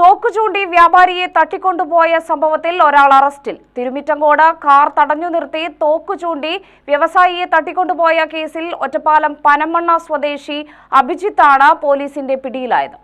തോക്ക് ചൂണ്ടി വ്യാപാരിയെ തട്ടിക്കൊണ്ടുപോയ സംഭവത്തിൽ ഒരാൾ അറസ്റ്റിൽ. തിരുമിറ്റങ്കോട് കാർ തടഞ്ഞു നിർത്തി തോക്കു ചൂണ്ടി വ്യവസായിയെ തട്ടിക്കൊണ്ടുപോയ കേസിൽ ഒറ്റപ്പാലം പനമണ്ണ സ്വദേശി അഭിജിത്താണ് പോലീസിന്റെ പിടിയിലായത്.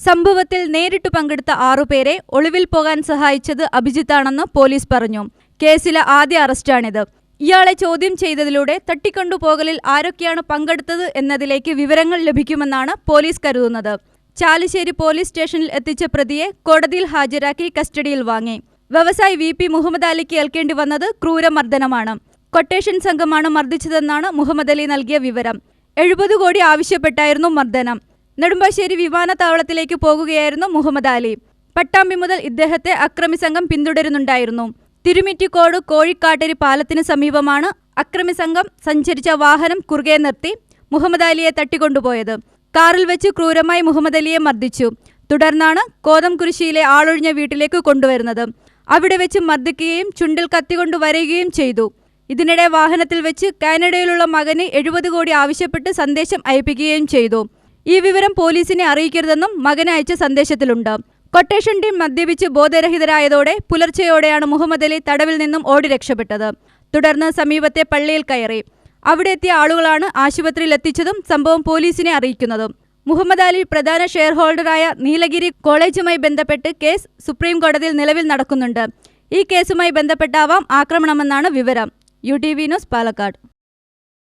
സംഭവത്തിൽ നേരിട്ട് പങ്കെടുത്ത ആറുപേരെ ഒളിവിൽ പോകാൻ സഹായിച്ചത് അഭിജിത്താണെന്ന് പോലീസ് പറഞ്ഞു. കേസിലെ ആദ്യ അറസ്റ്റാണിത്. ഇയാളെ ചോദ്യം ചെയ്തതിലൂടെ തട്ടിക്കൊണ്ടുപോകലിൽ ആരൊക്കെയാണ് പങ്കെടുത്തത് എന്നതിലേക്ക് വിവരങ്ങൾ ലഭിക്കുമെന്നാണ് പോലീസ് കരുതുന്നത്. ചാലിശ്ശേരി പോലീസ് സ്റ്റേഷനിൽ എത്തിച്ച പ്രതിയെ കോടതിയിൽ ഹാജരാക്കി കസ്റ്റഡിയിൽ വാങ്ങി. വ്യവസായി വി പി മുഹമ്മദ് അലിക്ക് ഏൽക്കേണ്ടി വന്നത് ക്രൂരമർദ്ദനമാണ്. കൊട്ടേഷൻ സംഘമാണ് മർദ്ദിച്ചതെന്നാണ് മുഹമ്മദ് അലി നൽകിയ വിവരം. എഴുപത് കോടി ആവശ്യപ്പെട്ടായിരുന്നു മർദ്ദനം. നെടുമ്പാശ്ശേരി വിമാനത്താവളത്തിലേക്ക് പോകുകയായിരുന്നു മുഹമ്മദ് അലി. പട്ടാമ്പി മുതൽ ഇദ്ദേഹത്തെ അക്രമി സംഘം പിന്തുടരുന്നുണ്ടായിരുന്നു. തിരുമിറ്റിക്കോട് കോഴിക്കാട്ടരി പാലത്തിന് സമീപമാണ് അക്രമി സംഘം സഞ്ചരിച്ച വാഹനം കുറുകെ നിർത്തി മുഹമ്മദ് അലിയെ തട്ടിക്കൊണ്ടുപോയത്. കാറിൽ വെച്ച് ക്രൂരമായി മുഹമ്മദ് അലിയെ മർദ്ദിച്ചു. തുടർന്നാണ് കോതംകുരിശിയിലെ ആളൊഴിഞ്ഞ വീട്ടിലേക്ക് കൊണ്ടുവരുന്നത്. അവിടെ വെച്ച് മർദ്ദിക്കുകയും ചുണ്ടിൽ കത്തികൊണ്ട് വരയുകയും ചെയ്തു. ഇതിനിടെ വാഹനത്തിൽ വെച്ച് കാനഡയിലുള്ള മകന് എഴുപത് കോടി ആവശ്യപ്പെട്ട് സന്ദേശം അയപ്പിക്കുകയും ചെയ്തു. ഈ വിവരം പോലീസിനെ അറിയിക്കരുതെന്നും മകന് അയച്ച സന്ദേശത്തിലുണ്ട്. കൊട്ടേഷൻ ടീം മദ്യപിച്ച് ബോധരഹിതരായതോടെ പുലർച്ചെയോടെയാണ് മുഹമ്മദ് അലി തടവിൽ നിന്നും ഓടി രക്ഷപ്പെട്ടത്. തുടർന്ന് സമീപത്തെ പള്ളിയിൽ കയറി. അവിടെ എത്തിയ ആളുകളാണ് ആശുപത്രിയിൽ എത്തിച്ചതും സംഭവം പോലീസിനെ അറിയിക്കുന്നതും. മുഹമ്മദ് അലി പ്രധാന ഷെയർ ഹോൾഡറായ നീലഗിരി കോളേജുമായി ബന്ധപ്പെട്ട് കേസ് സുപ്രീം കോടതിയിൽ നിലവിൽ നടക്കുന്നുണ്ട്. ഈ കേസുമായി ബന്ധപ്പെട്ടാവാം ആക്രമണമെന്നാണ് വിവരം. U T V news Palakkad.